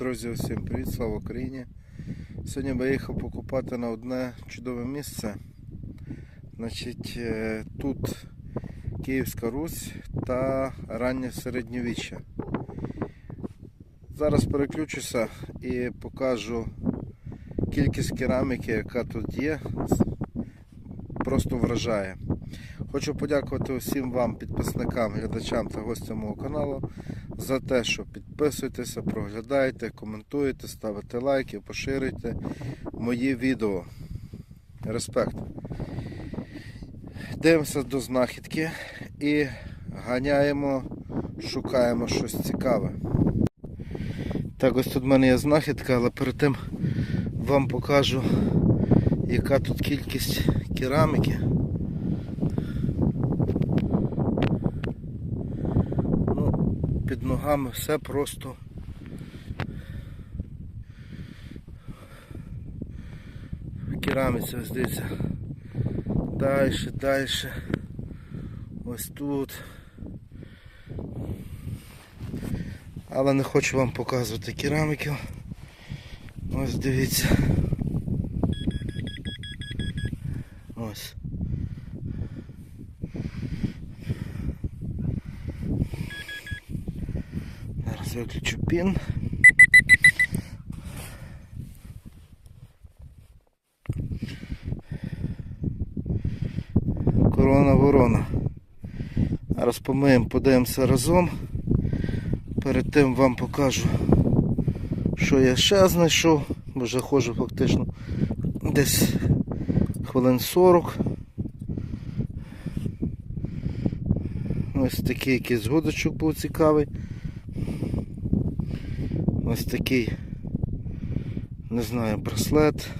Друзі, усім привіт, слава Україні. Сьогодні виїхав покупати на одне чудове місце. Значить, е, тут Київська Русь та раннє середньовіччя. Зараз переключуся і покажу кількість кераміки, яка тут є. Просто вражає. Хочу подякувати усім вам, підписникам, глядачам та гостям мого каналу за те, що підписуєтеся, проглядаєте, коментуєте, ставите лайки, поширюєте мої відео. Респект. Дивимося до знахідки і ганяємо, шукаємо щось цікаве. Так, ось тут в мене є знахідка, але перед тим вам покажу, яка тут кількість кераміки. Ну, під ногами все просто. В кераміці, ось. Далі, далі. Ось тут. Але не хочу вам показувати кераміку. Ось дивіться. Ось. Зараз виключу пін. Корона ворона. Зараз помиємо, подивимося разом. Перед тим вам покажу, що я ще знайшов, бо вже ходжу фактично десь хвилин 40. Ось такий якийсь згодочок був цікавий. Ось такий, не знаю, браслет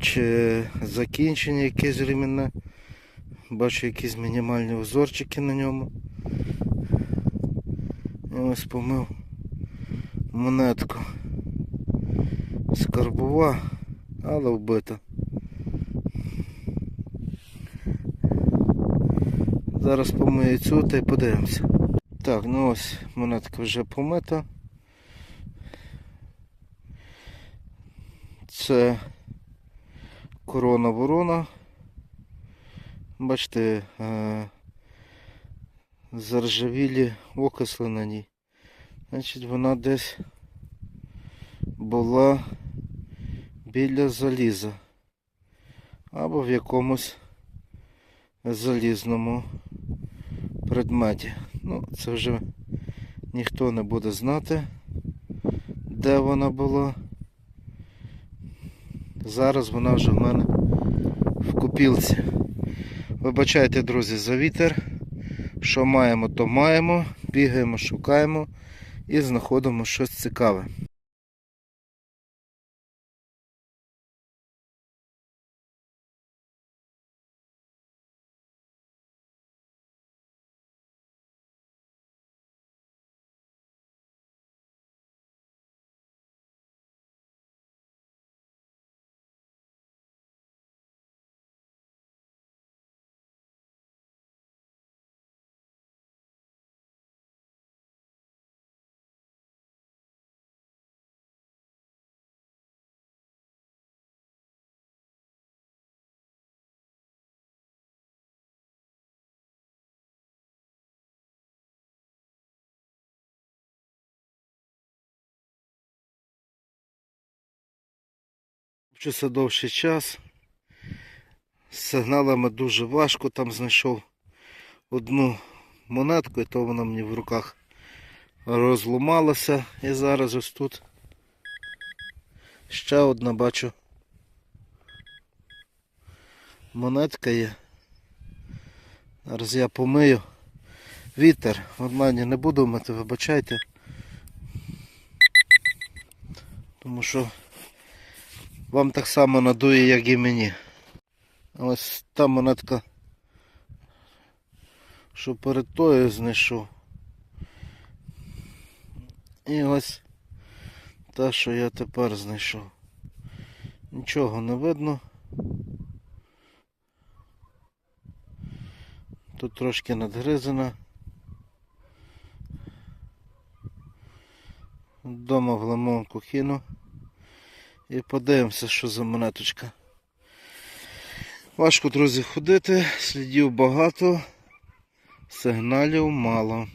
чи закінчення якесь ремінне. Бачу якісь мінімальні узорчики на ньому. І ось помив монетку. Скарбова, але вбита. Зараз помию цю та й подивимося. Так, ну ось монетка вже помита. Це корона ворона. Бачите, е, заржавілі окисли на ній. Значить, вона десь була біля заліза або в якомусь залізному предметі. Ну, це вже ніхто не буде знати, де вона була. Зараз вона вже в мене в купілці. Вибачайте, друзі, за вітер. Що маємо, то маємо. Бігаємо, шукаємо і знаходимо щось цікаве. Вчився довший час. З сигналами дуже важко. Там знайшов одну монетку, і то вона мені в руках розломалася. І зараз ось тут ще одна бачу. Монетка є. Зараз я помию. Вітер. Нормально не буду мити, вибачайте. Тому що вам так само надує, як і мені. Ось та монетка, що перед тою знайшов. І ось та, що я тепер знайшов. Нічого не видно. Тут трошки надгризана. Дома в лимонку кину. І подивимося, що за монеточка. Важко, друзі, ходити, слідів багато, сигналів мало.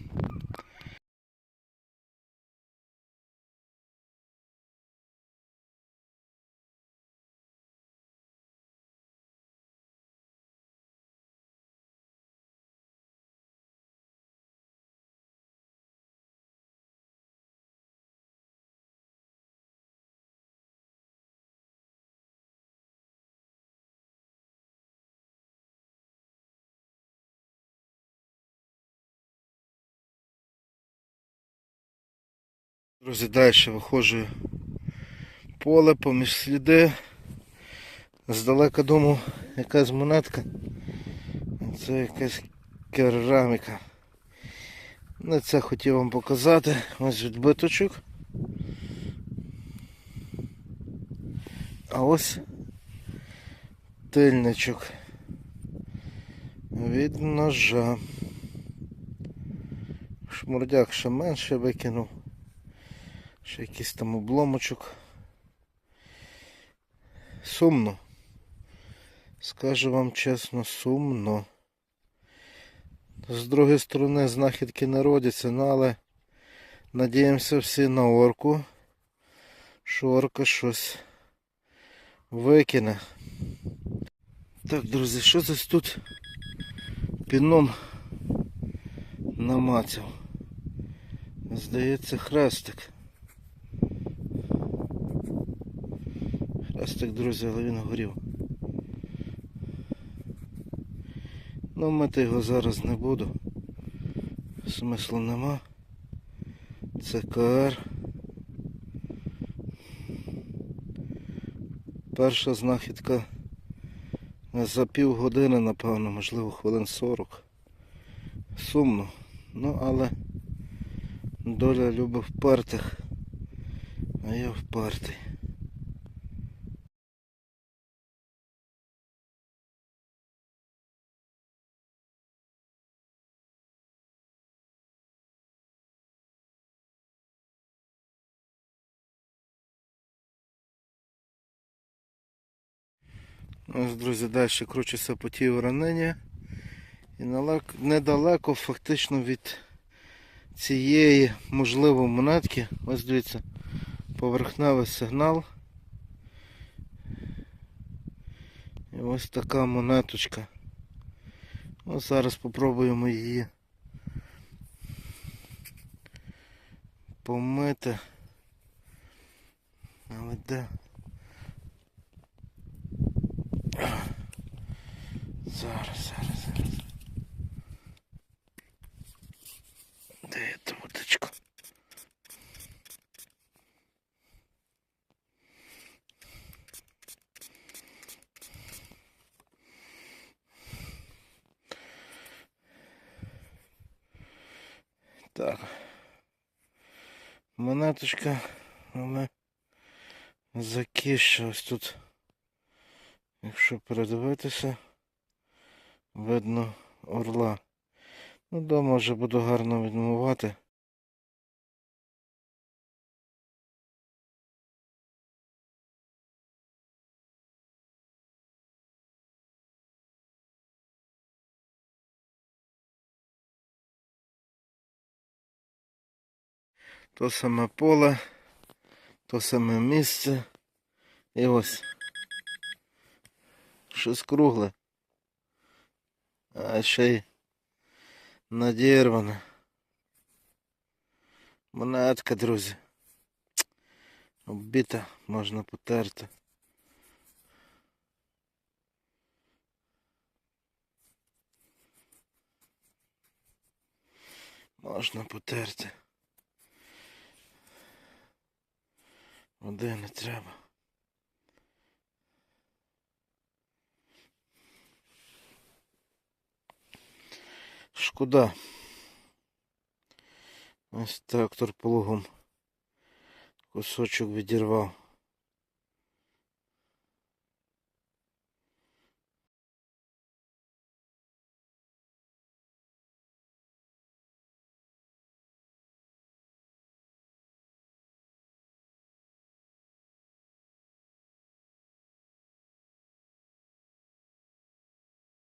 Друзі, далі виходжу поле поміж сліди. Здалека думав, якась монетка. Це якась кераміка. Ну, це хотів вам показати. Ось відбиточок. А ось тильничок від ножа. Шмурдяк ще менше викинув. Ще якийсь там обломочок. Сумно. Скажу вам чесно, сумно. З другої сторони знахідки не родяться, ну, але надіємося всі на орку, що орка щось викине. Так, друзі, що це тут піном намацав? Здається, хрестик. Хрестик, друзі, але він горів. Ну, мити його зараз не буду. Смислу нема. Це КР. Перша знахідка за пів години, напевно, можливо, хвилин 40. Сумно. Ну, але доля любить впертих. А я впертий. Ось, друзі, далі кручуся по тій ранині. І недалеко фактично від цієї можливо монетки. Ось дивіться, поверхневий сигнал. І ось така монеточка. Ось зараз спробуємо її помити. Але де? Зараз, зараз, зараз. Де я ту водичку? Так. Монеточка, але закіща ось тут. Якщо передивитися, видно орла. Ну, дома вже буду гарно відмивати. То саме поле, то саме місце. І ось. Щось кругле. А ще й надірвана. Монетка, друзі. Оббита, можна потерти. Можна потерти. Води не треба. Шкода. Ось трактор пологом кусочок відірвав.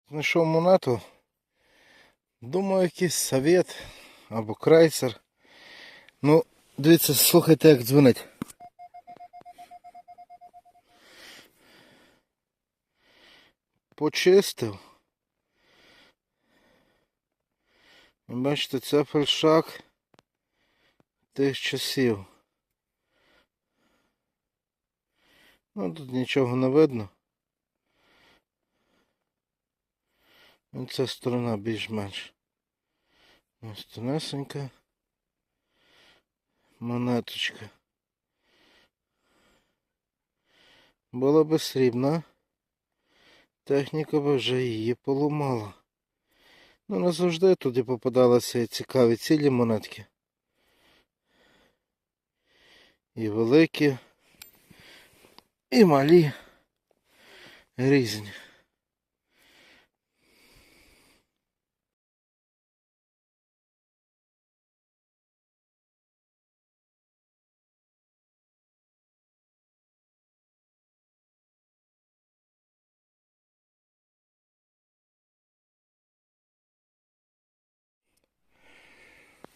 Знайшов монету. Думаю, якийсь совет або крейсер. Ну, дивіться, слухайте, як дзвонить. Почистив. Бачите, це фальшак тих часів. Ну, тут нічого не видно. Ну, Ця сторона більш-менш. Ось тонесенька. Монеточка. Була би срібна. Техніка би вже її поламала. Ну, не завжди туди попадалися цікаві цілі монетки. І великі, і малі, різні.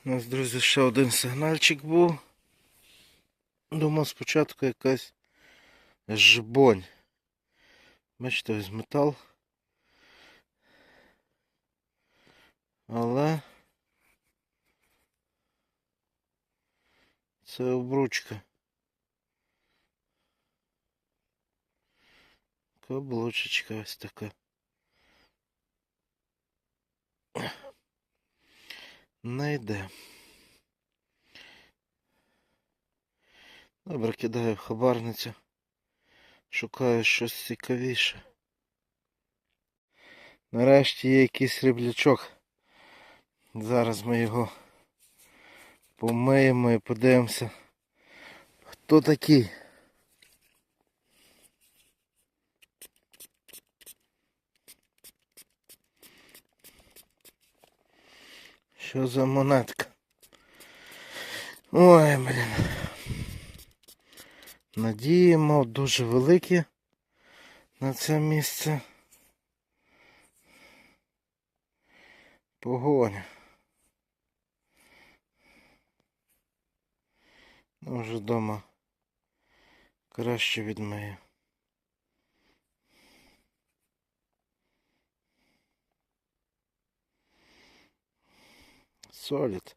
У нас, друзі, ще один сигнальчик був. Думав спочатку якась жбонь. Бачите, ось метал. Але це обручка. Каблучечка ось така. Не йде. Добре, кидаю в хабарницю. Шукаю щось цікавіше. Нарешті є якийсь ріблячок. Зараз ми його помиємо і подивимося. Хто такий? Що за монетка? Ой, блін. Надії мав дуже великі на це місце. Погоня. Ну, вже вдома краще відмию. Солід.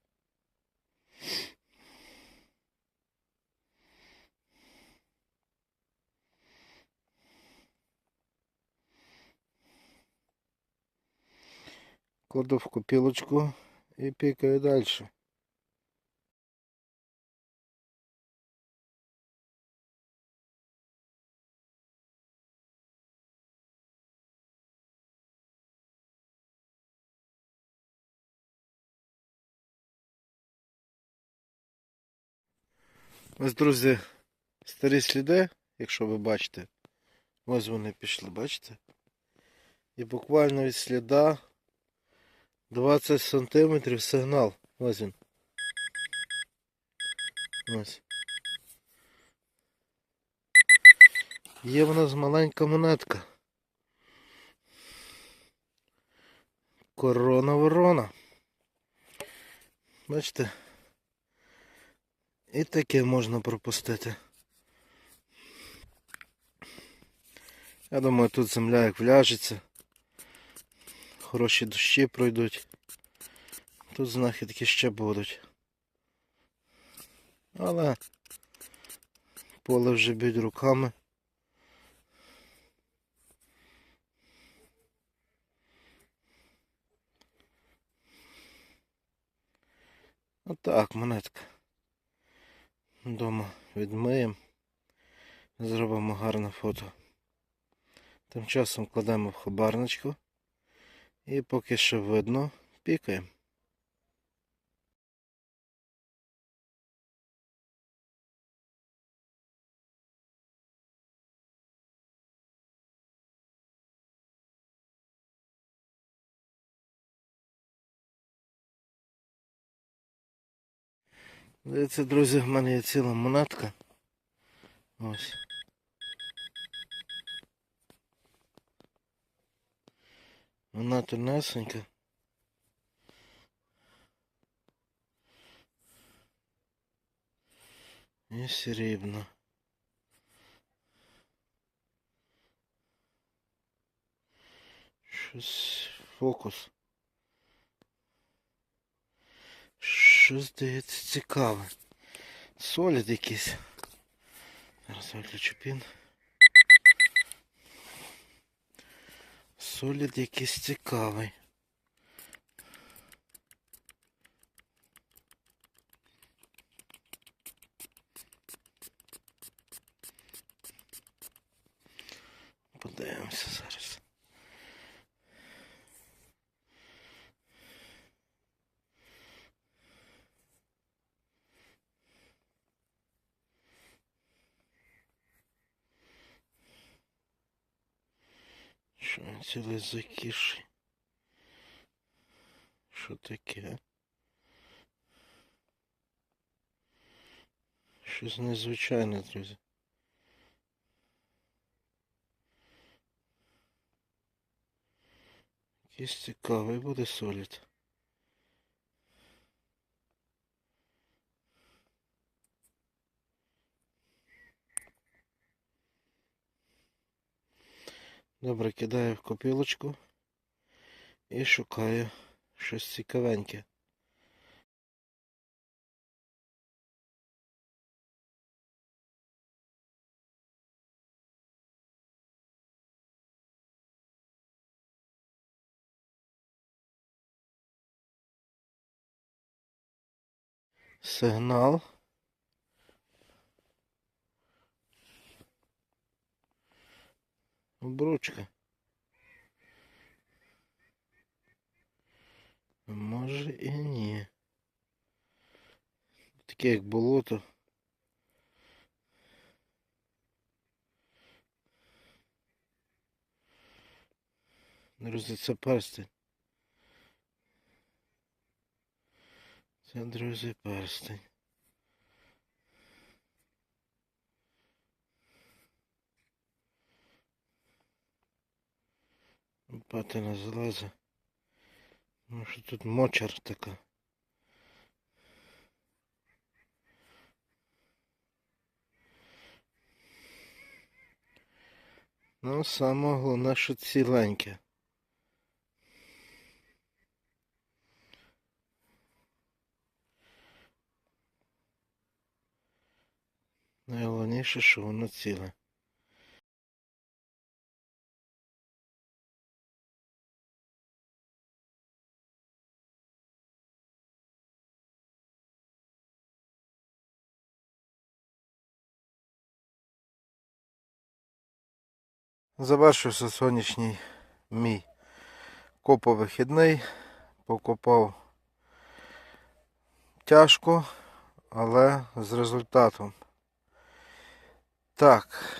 Кладу в копілочку і пікаю далі. Ось, друзі, старі сліди, якщо ви бачите. Ось вони пішли, бачите? І буквально від сліда 20 сантиметрів сигнал. Ось він. Ось. Є в нас маленька монетка. Корона ворона. Бачите? І таке можна пропустити. Я думаю, тут земля як вляжеться. Хороші дощі пройдуть. Тут знахідки ще будуть. Але поле вже б'ють руками. Отак, монетка. Дома відмиємо. Зробимо гарне фото. Тим часом кладемо в хабарничку. І поки що видно, пікаємо. Дивіться, друзі, в мене є ціла монетка. Ось. Вона тонесенька. І срібна. Щось фокус. Щось здається цікаве. Солід якийсь. Зараз виключу пін. Солід якийсь цікавий. Подивимося зараз. Що за кіші. Що таке? Щось незвичайне, друзі. Якийсь цікавий буде солід. Добре, кидаю в копілочку і шукаю щось цікавеньке. Сигнал. Обручка. Може і ні. Таке як болото. Друзі, це перстень. Це, друзі, перстень. Патина залаза. Ну що тут мочар така. Ну, саме головне, що ціленьке. Найголовніше, що воно ціле. Завершився сонячний мій коповихідний. Покопав тяжко, але з результатом. Так.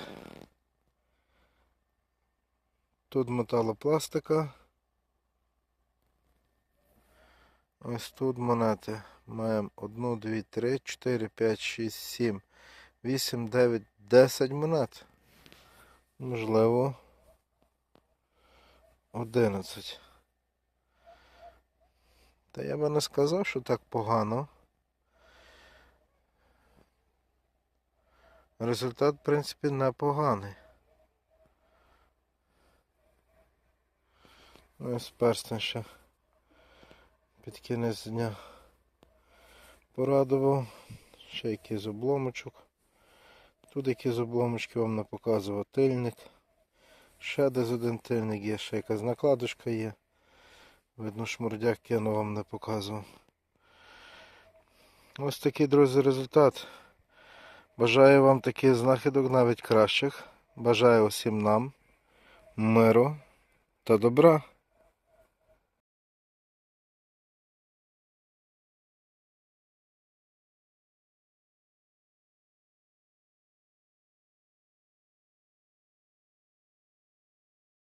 Тут металопластика. Ось тут монети. Маємо 1, 2, 3, 4, 5, 6, 7, 8, 9, 10 монет. Можливо. 11. Та я би не сказав, що так погано. Результат, в принципі, непоганий. Ось перстень ще під кінець дня порадував. Ще якийсь обломочок. Тут якісь обломочки вам не показував тильник. Ще десь один тильник є, ще якась накладочка є. Видно, шмурдяк кинув вам не показував. Ось такий, друзі, результат. Бажаю вам таких знахідок навіть кращих. Бажаю усім нам миру та добра.